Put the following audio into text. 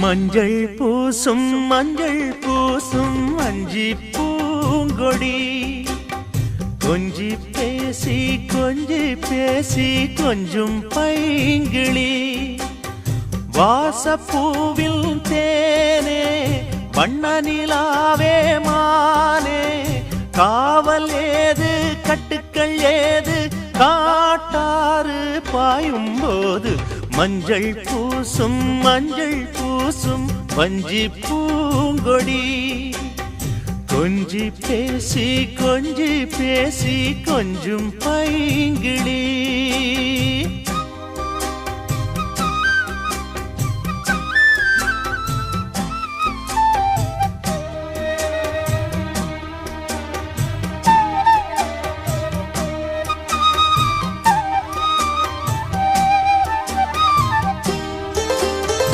மஞ்சள் பூசும் மஞ்சள் பூசும் அஞ்சி பூங்கொடி. கொஞ்சி பேசி கொஞ்சி பேசி கொஞ்சம் பைங்கிளி. வாசப்பூவில் தேனே வண்ண நிலாவே மானே. காவல் ஏது கட்டுக்கள் ஏது காட்டாறு பாயும் போது மஞ்சள் பூசும் மஞ்சள் பூசும் வஞ்சி பூங்கொடி. கொஞ்சி பேசி கொஞ்சி பேசி கொஞ்சும் பைங்கிளி